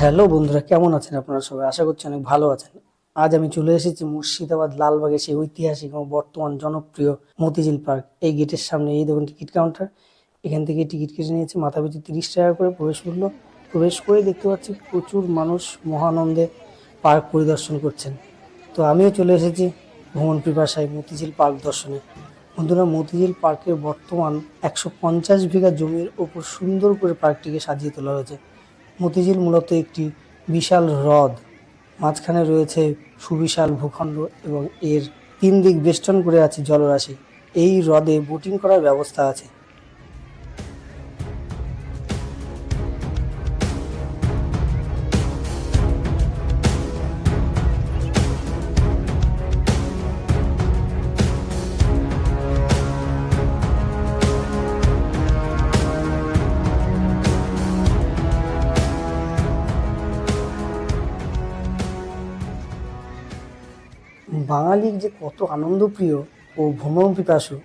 Hello বন্ধুরা, কেমন আছেন আপনারা সবাই? আশা করছি অনেক ভালো আছেন। আজ আমি চলে এসেছি মুর্শিদাবাদ লালবাগের সেই ঐতিহাসিক এবং বর্তমান জনপ্রিয় মতিঝিল পার্ক। এই গেটের সামনে এই দেখুন টিকিট কাউন্টার। এখান থেকে টিকিট কেটে নিয়েছে মাথা পিছু তিরিশ টাকা করে প্রবেশ মূল্য। প্রবেশ করে দেখতে পাচ্ছি প্রচুর মানুষ মহানন্দে পার্ক পরিদর্শন করছেন। তো আমিও চলে এসেছি ভ্রমণ পিপাসায় মতিঝিল পার্ক দর্শনে। বন্ধুরা, মতিঝিল পার্কের বর্তমান একশো পঞ্চাশ বিঘা জমির ওপর সুন্দর করে পার্কটিকে সাজিয়ে তোলা হয়েছে। মতিঝিল মূলত একটি বিশাল হ্রদ। মাঝখানে রয়েছে সুবিশাল ভূখণ্ড এবং এর তিন দিক বেষ্টন করে আছে জলরাশি। এই হ্রদে বোটিং করার ব্যবস্থা আছে। বাঙালির যে কত আনন্দপ্রিয় ও ভ্রমণ পিপাসু,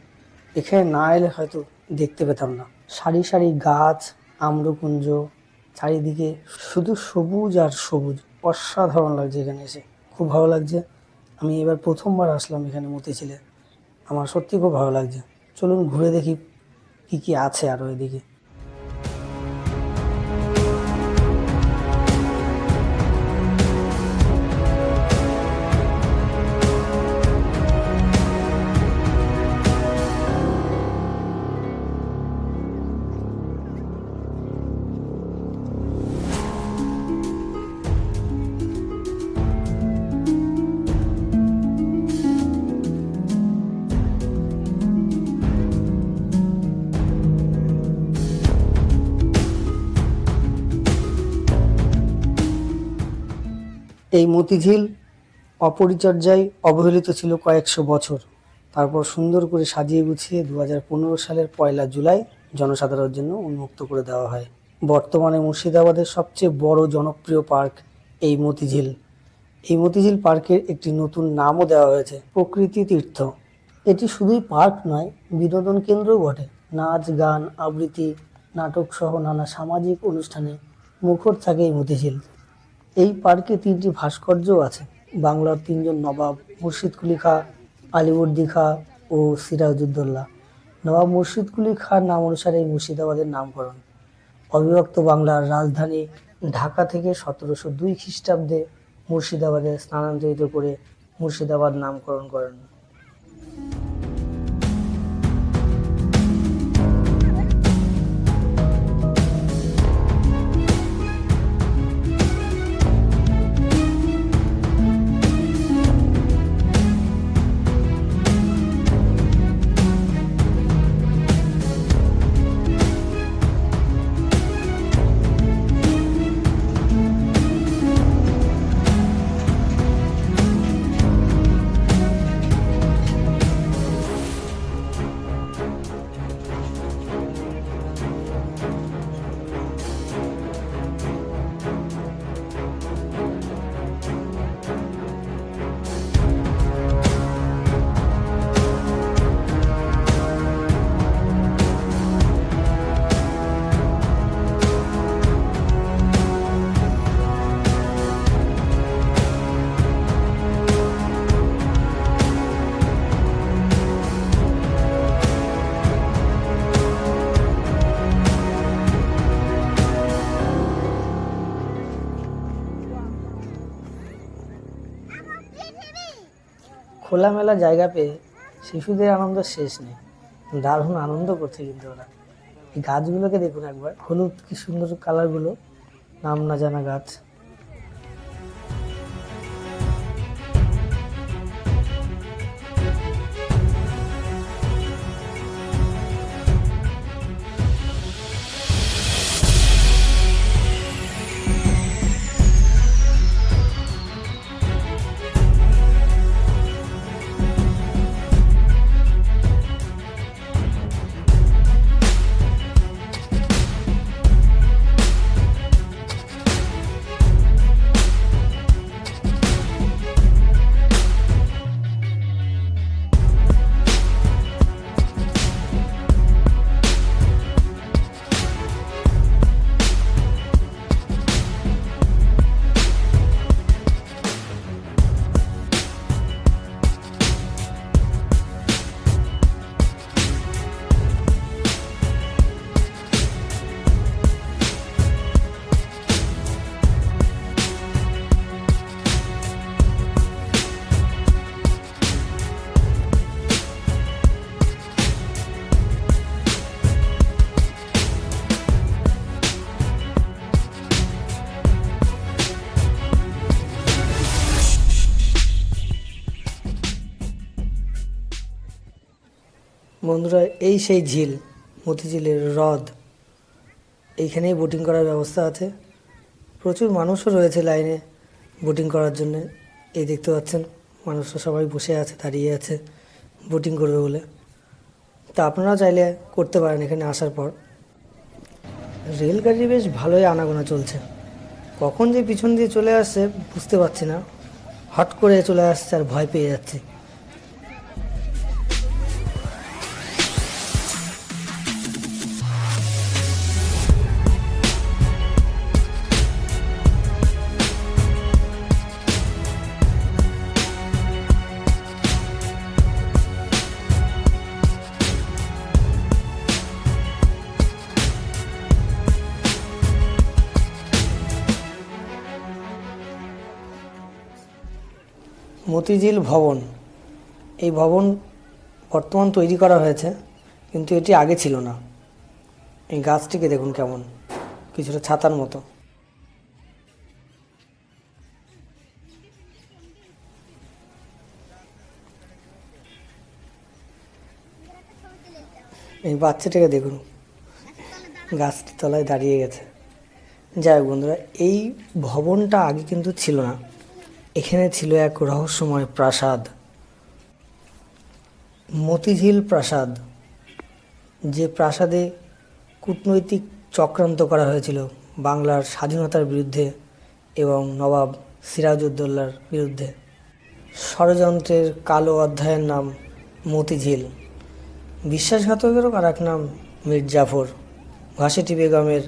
এখানে না এলে হয়তো দেখতে পেতাম না। সারি সারি গাছ, আম্রকুঞ্জ, চারিদিকে শুধু সবুজ আর সবুজ, অসাধারণ লাগছে এখানে এসে। খুব ভালো লাগছে। আমি এবার প্রথমবার আসলাম এখানে মতিঝিলে আমার সত্যি খুব ভালো লাগছে। চলুন ঘুরে দেখি কি কি আছে আরও এদিকে। এই মতিঝিল অপরিচর্যায় অবহেলিত ছিল কয়েকশো বছর। তারপর সুন্দর করে সাজিয়ে গুছিয়ে দু হাজার পনেরো সালের পয়লা জুলাই জনসাধারণের জন্য উন্মুক্ত করে দেওয়া হয়। বর্তমানে মুর্শিদাবাদের সবচেয়ে বড় জনপ্রিয় পার্ক এই মতিঝিল। এই মতিঝিল পার্কের একটি নতুন নামও দেওয়া হয়েছে, প্রকৃতি তীর্থ। এটি শুধুই পার্ক নয়, বিনোদন কেন্দ্রও বটে। নাচ, গান, আবৃত্তি নাটক সহ নানা সামাজিক অনুষ্ঠানে মুখর থাকে এই মতিঝিল। এই পার্কে তিনটি ভাস্কর্য আছে। বাংলার তিনজন নবাব মুর্শিদ কুলি খা আলিবর্দি খা ও সিরাজুদ্দোল্লা নবাব মুর্শিদ কুলি খার নাম অনুসারে এই মুর্শিদাবাদের নামকরণ। অবিভক্ত বাংলার রাজধানী ঢাকা থেকে সতেরোশো দুই খ্রিস্টাব্দে মুর্শিদাবাদে স্থানান্তরিত করে মুর্শিদাবাদ নামকরণ করেন। খোলামেলা জায়গা পেয়ে শিশুদের আনন্দ শেষ নেই। দারুণ আনন্দ করছে কিন্তু ওরা। এই গাছগুলোকে দেখুন একবার। হলুদ কি সুন্দর কালারগুলো নাম না জানা গাছ। বন্ধুরা, এই সেই ঝিল, মতিঝিলের হ্রদ। এইখানেই বোটিং করার ব্যবস্থা আছে। প্রচুর মানুষও রয়েছে লাইনে বোটিং করার জন্য। এই দেখতে পাচ্ছেন, মানুষরা সবাই বসে আছে, দাঁড়িয়ে আছে বোটিং করবে বলে। তা আপনারা চাইলে করতে পারেন এখানে আসার পর। রেলগাড়ি বেশ ভালোই আনাগোনা চলছে। কখন যে পিছন দিয়ে চলে আসছে বুঝতে পারছি না। হট করে চলে আসছে আর ভয় পেয়ে যাচ্ছি। মতিঝিল ভবন। এই ভবন বর্তমান তৈরি করা হয়েছে, কিন্তু এটি আগে ছিল না। এই গাছটিকে দেখুন কেমন, কিছুটা ছাতার মতো। এই বাচ্চাটাকে দেখুন, গাছটির তলায় দাঁড়িয়ে গেছে। যাই হোক বন্ধুরা, এই ভবনটা আগে কিন্তু ছিল না। এখানে ছিল এক রহস্যময় প্রাসাদ। মতিঝিল প্রাসাদ, যে প্রাসাদে কূটনৈতিক চক্রান্ত করা হয়েছিল বাংলার স্বাধীনতার বিরুদ্ধে এবং নবাব সিরাজউদ্দৌলার বিরুদ্ধে। ষড়যন্ত্রের কালো অধ্যায়ের নাম মতিঝিল। বিশ্বাসঘাতকেরও আর এক নাম মির্জাফর, ঘাসেটি বেগমের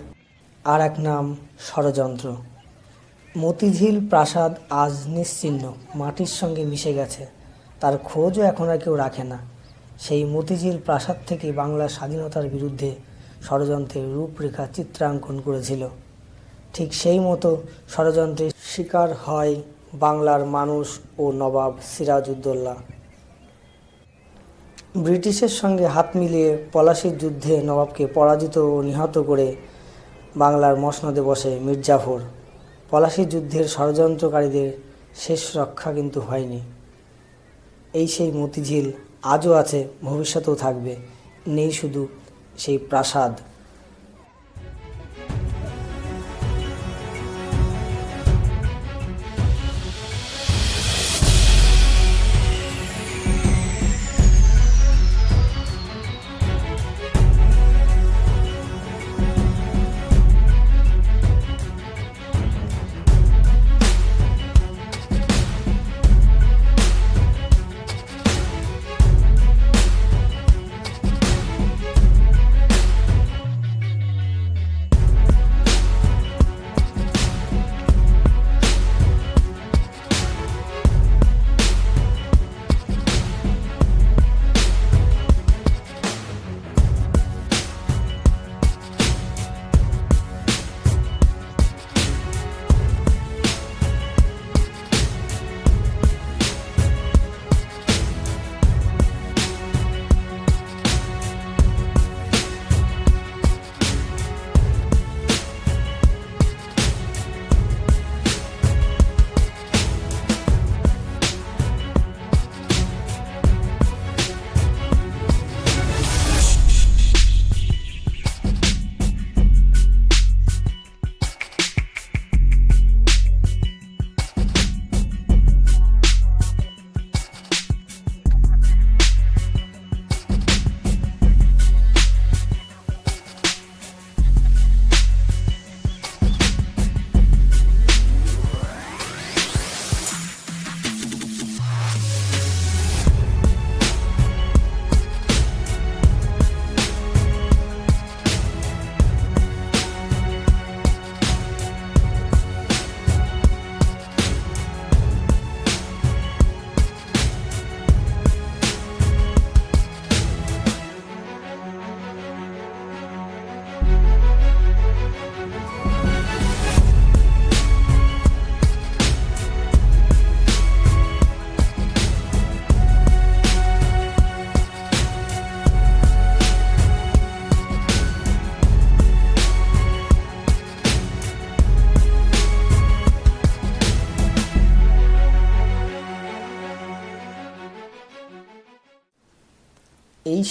আর এক নাম ষড়যন্ত্র। মতিঝিল প্রাসাদ আজ নিশ্চিহ্ন, মাটির সঙ্গে মিশে গেছে। তার খোঁজও এখন আর কেউ রাখে না। সেই মতিঝিল প্রাসাদ থেকে বাংলার স্বাধীনতার বিরুদ্ধে ষড়যন্ত্রের রূপরেখা চিত্রাঙ্কন করেছিল। ঠিক সেই মতো ষড়যন্ত্রের শিকার হয় বাংলার মানুষ ও নবাব সিরাজউদ্দৌলা। ব্রিটিশের সঙ্গে হাত মিলিয়ে পলাশির যুদ্ধে নবাবকে পরাজিত ও নিহত করে বাংলার মসনদে বসে মির্জাফর। পলাশি যুদ্ধের ষড়যন্ত্রকারীদের শেষ রক্ষা কিন্তু হয়নি। এই সেই মতিঝিল আজও আছে, ভবিষ্যতেও থাকবে। নেই শুধু সেই প্রাসাদ।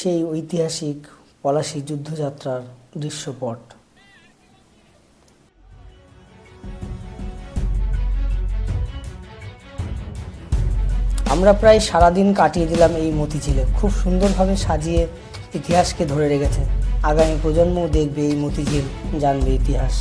সেই ঐতিহাসিক পলাশী যুদ্ধযাত্রার দৃশ্যপট। আমরা প্রায় সারাদিন কাটিয়ে দিলাম এই মতিঝিলে। খুব সুন্দরভাবে সাজিয়ে ইতিহাসকে ধরে রেখেছে। আগামী প্রজন্মও দেখবে এই মতিঝিল, জানবে ইতিহাস।